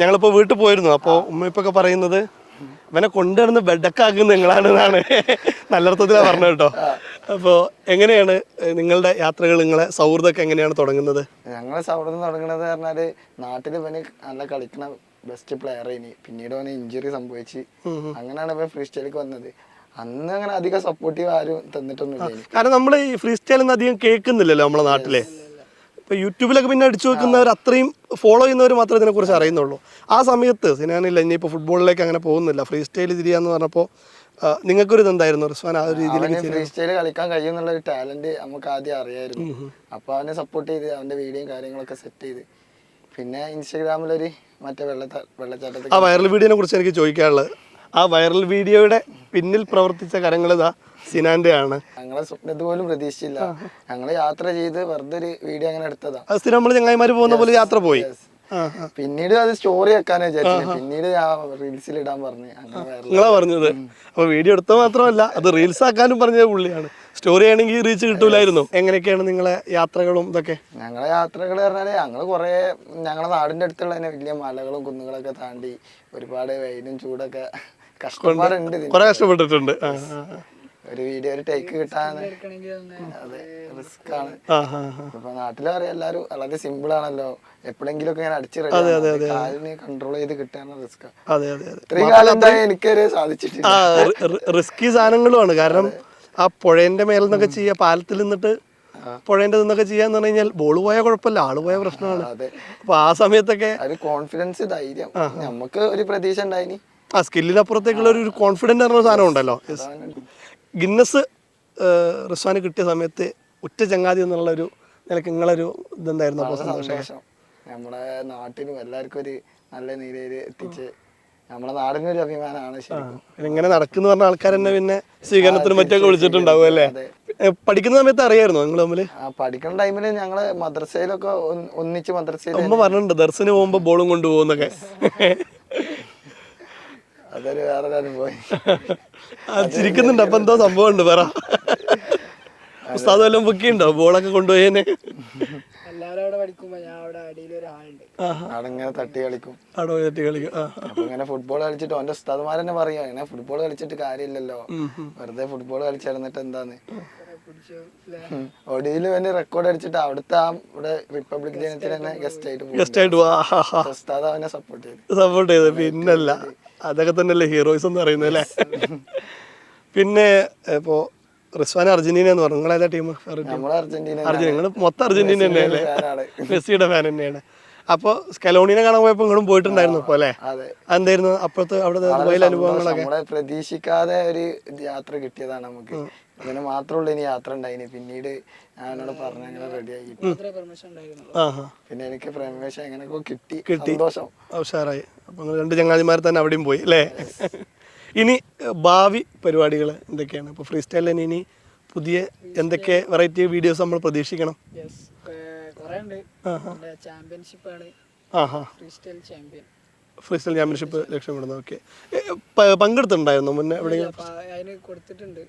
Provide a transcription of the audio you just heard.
ഞങ്ങളിപ്പോ വീട്ടിൽ പോയിരുന്നു. അപ്പോൾ ഉമ്മ ഇപ്പൊക്കെ പറയുന്നത് ഇവനെ കൊണ്ടുവരുന്ന ബെഡക്കാക്കുന്ന നിങ്ങളാണ് നിങ്ങളാണെന്നാണ് നല്ലർത്ഥത്തിലാണ് പറഞ്ഞത് കേട്ടോ. അപ്പോൾ എങ്ങനെയാണ് നിങ്ങളുടെ യാത്രകൾ നിങ്ങളെ സൗഹൃദമൊക്കെ എങ്ങനെയാണ് തുടങ്ങുന്നത്? ഞങ്ങളെ സൗഹൃദം തുടങ്ങുന്നത് പറഞ്ഞാൽ നാട്ടിൽ ഇവന് നല്ല കളിക്കണ ബെസ്റ്റ് പ്ലെയർ ഇനി പിന്നീട് അവന് ഇഞ്ചുറി സംഭവിച്ച്. അങ്ങനെയാണ് ഇവൻ ഫ്രീ സ്റ്റൈലിലേക്ക് വന്നത്. അന്ന് അങ്ങനെ അധികം സപ്പോർട്ടീവ് ആരും തന്നിട്ടൊന്നുമില്ല കാരണം നമ്മൾ ഈ ഫ്രീ സ്റ്റൈലൊന്നും അധികം കേൾക്കുന്നില്ലല്ലോ നമ്മളെ നാട്ടിലെ. ഇപ്പൊ യൂട്യൂബിലൊക്കെ പിന്നെ അടിച്ചു വെക്കുന്നവർ അത്രയും ഫോളോ ചെയ്യുന്നവർ മാത്രമേ ഇതിനെക്കുറിച്ച് അറിയുന്നുള്ളൂ. ആ സമയത്ത് സിനാനില്ല ഇനിയിപ്പോൾ ഫുട്ബോളിലേക്ക് അങ്ങനെ പോകുന്നില്ല. ഫ്രീ സ്റ്റൈൽ തിരിയാന്ന് പറഞ്ഞപ്പോൾ നിങ്ങൾക്കൊരു ഇതെന്തായിരുന്നു റിസ്വാൻ? ആ ഒരു രീതിയിലേക്ക് ഫ്രീ സ്റ്റൈൽ കളിക്കാൻ കഴിയുന്നുള്ള ഒരു ടാലന്റ് നമുക്ക് ആദ്യം അറിയായിരുന്നു. അപ്പൊ അവനെ സപ്പോർട്ട് ചെയ്ത് അവന്റെ വീഡിയോയും കാര്യങ്ങളൊക്കെ സെറ്റ് ചെയ്ത്. പിന്നെ ഇൻസ്റ്റാഗ്രാമിലൊരു മറ്റേ വെള്ളത്ത വെള്ളച്ചാട്ടത്തിൽ ആ വൈറൽ വീഡിയോനെ കുറിച്ച് എനിക്ക് ചോദിക്കാനുള്ളത്. ആ വൈറൽ വീഡിയോയുടെ പിന്നിൽ പ്രവർത്തിച്ച കരങ്ങൾ ഇതാ. സിനാന്റെ ആണ് ഞങ്ങളെ സ്വപ്നത്തിൽ പോലും പ്രതീക്ഷിച്ചില്ല. ഞങ്ങൾ യാത്ര ചെയ്ത് വെറുതെ ഒരു വീഡിയോ അങ്ങനെ എടുത്തതാ. അത് സ്ഥിരം നമ്മൾ ചങ്ങായിമാര് പോകുന്ന പോലെ യാത്ര പോയി. പിന്നീട് അത് സ്റ്റോറി ആക്കാനേ വിചാരിച്ചു പിന്നീട് റീൽസിൽ ഇടാൻ പറഞ്ഞു. നിങ്ങളാ പറഞ്ഞത്. അപ്പൊ വീഡിയോ എടുത്ത മാത്രമല്ല അത് റീൽസ് ആക്കാനും പറഞ്ഞത് പുള്ളിയാണ്. സ്റ്റോറി ആണെങ്കിൽ റീച്ച് കിട്ടൂലായിരുന്നു. എങ്ങനെയൊക്കെയാണ് നിങ്ങളെ യാത്രകളും ഇതൊക്കെ? ഞങ്ങളെ യാത്രകൾ പറഞ്ഞാൽ ഞങ്ങൾ കൊറേ ഞങ്ങളെ നാടിന്റെ അടുത്തുള്ള തന്നെ വലിയ മലകളും കുന്നുകളൊക്കെ താണ്ടി ഒരുപാട് വെയിലും ചൂടൊക്കെ കഷ്ടപ്പാടുണ്ട്. കുറെ കഷ്ടപ്പെട്ടിട്ടുണ്ട്. ഒരു വീഡിയോ ഒരു ടേക്ക് കിട്ടാൻ അതെ റിസ്ക് ആണ്. ഇപ്പൊ നാട്ടിലും അറിയാം എല്ലാരും വളരെ സിമ്പിൾ ആണല്ലോ. എപ്പോഴെങ്കിലും ഒക്കെ ഇങ്ങനെ അടിച്ചു റെഡി കൺട്രോൾ ചെയ്ത് കിട്ടാൻ റിസ്ക് അതെ അതെ അതെ. ഇത്രയും കാലം എനിക്കൊരു സാധിച്ചിട്ടില്ല. റിസ്കി സാധനങ്ങളുമാണ്. കാരണം ആ പുഴേന്റെ മേലെ നിന്നൊക്കെ ചെയ്യുക പാലത്തിൽ നിന്നിട്ട് പുഴേന്റെ നിന്നൊക്കെ ചെയ്യാന്ന് പറഞ്ഞു കഴിഞ്ഞാൽ ബോൾ പോയാൽ കുഴപ്പമില്ല ആൾ പോയ പ്രശ്നമാണ്. അതെ. അപ്പൊ ആ സമയത്തൊക്കെ ഒരു കോൺഫിഡൻസ് ധൈര്യം. നമുക്ക് ഒരു പ്രതീക്ഷ ഉണ്ടായിനി. ആ സ്കില്ലിനപ്പുറത്തേക്കുള്ള ഒരു കോൺഫിഡന്റ് പറഞ്ഞ സാധനം ഉണ്ടല്ലോ. ഗിന്നസ് റിസ്വാന് കിട്ടിയ സമയത്ത് ഉറ്റ ചങ്ങാതി എന്നുള്ള ഒരു നിലയ്ക്ക് നിങ്ങളൊരു ഇതെന്തായിരുന്നു അപ്പോൾ സന്തോഷം. നമ്മുടെ നാട്ടിനും എല്ലാവർക്കും ഒരു നല്ല നിലയിൽ എത്തിച്ച് നമ്മുടെ നാടിനും ഒരു അഭിമാനമാണ് ശരിക്കും. ഇങ്ങനെ നടക്കുന്ന പറഞ്ഞ ആൾക്കാർ തന്നെ പിന്നെ സ്വീകരണത്തിന് മറ്റൊക്കെ വിളിച്ചിട്ടുണ്ടാവും അല്ലേ? പഠിക്കുന്ന സമയത്ത് അറിയായിരുന്നു നിങ്ങൾ തമ്മിൽ ആ പഠിക്കുന്ന ടൈമിൽ ഞങ്ങൾ മദ്രസയിലൊക്കെ ഒന്ന് ഒന്നിച്ച് മദ്രസയിൽ ഉമ്മ പറഞ്ഞിട്ടുണ്ട് ദർശന് പോകുമ്പോ ബോളും കൊണ്ടുപോകുന്നൊക്കെ അതൊരു വേറൊരു അനുഭവം. ആ ചിരിക്കുന്നുണ്ട്. അപ്പൊ എന്തോ സംഭവം ഉണ്ട് പറ. ഉസ്താദ് വല്ലതും ബുക്കിയുണ്ടോ ബോളൊക്കെ കൊണ്ടുപോയേനെ. എല്ലാവരും അവിടെ തട്ടി കളിക്കും. തട്ടി കളിക്കും. അപ്പൊ ഇങ്ങനെ ഫുട്ബോൾ കളിച്ചിട്ട് ഓന്റെ ഉസ്താദ്മാർ തന്നെ പറയും ഇങ്ങനെ ഫുട്ബോൾ കളിച്ചിട്ട് കാര്യമില്ലല്ലോ. വെറുതെ ഫുട്ബോൾ കളിച്ചിരുന്നിട്ട് എന്താന്ന്? ഒടിയിൽ വേണ്ടി റെക്കോർഡ് അടിച്ചിട്ട് അവിടുത്തെ ആ ഇവിടെ റിപ്പബ്ലിക് ദിനത്തിൽ തന്നെ ഗസ്റ്റ് ആയിട്ട് ഗസ്റ്റ് ആയിട്ട് ഉസ്താദ് അവനെ സപ്പോർട്ട് ചെയ്തു. സപ്പോർട്ട് ചെയ്തു. പിന്നല്ല. അതൊക്കെ തന്നെയല്ലേ ഹീറോയിസ് എന്ന് പറയുന്നത് അല്ലേ? പിന്നെ ഇപ്പോ റിസ്വാൻ അർജന്റീന എന്ന് പറഞ്ഞു. നിങ്ങളേതാ ടീം അർജന്റീന നിങ്ങൾ മൊത്തം അർജന്റീന തന്നെയല്ലേ? മെസ്സിയുടെ ഫാൻ തന്നെയാണ്. അപ്പൊ സ്കലോണിനെ കാണാൻ പോയപ്പോ നിങ്ങളും പോയിട്ടുണ്ടായിരുന്നു ഇപ്പൊ അല്ലേ? എന്തായിരുന്നു അപ്പോഴത്തെ അവിടെ ദുബായിലെ അനുഭവങ്ങളൊക്കെ? പ്രതീക്ഷിക്കാതെ ഒരു യാത്ര കിട്ടിയതാണ് നമുക്ക്. ഇതിന് മാത്രമുള്ള ഇനി യാത്ര ഉണ്ടായിന്. പിന്നീട് ഞാനോട് പറഞ്ഞ അങ്ങനെ റെഡി മാത്രമേ പെർമിഷൻ ഉണ്ടായിരുന്നുള്ളൂ. ആ പിന്നെ എനിക്ക് പ്രമേശം എങ്ങനെയൊക്കെ കിട്ടി. സന്തോഷം. ഉഷാറായി. അപ്പൊ നിങ്ങൾ രണ്ട് ചങ്ങാതിമാർ തന്നെ അവിടെയും പോയി അല്ലേ? ഇനി ഭാവി പരിപാടികൾ എന്തൊക്കെയാണ്? ഇപ്പൊ ഫ്രീ സ്റ്റൈലിന് ഇനി പുതിയ എന്തൊക്കെ വെറൈറ്റി വീഡിയോസ് നമ്മൾ പ്രതീക്ഷിക്കണം? യെസ് കുറെ ഉണ്ട്. ചാമ്പ്യൻഷിപ്പ് ആണ്. ആ free style champion free style championship ലക്ഷ്യമിടുന്നത് ഓക്കെ പങ്കെടുത്തിട്ടുണ്ടായിരുന്നു മുന്നേ എവിടെയെങ്കിലും? കൊടുത്തിട്ടുണ്ട്.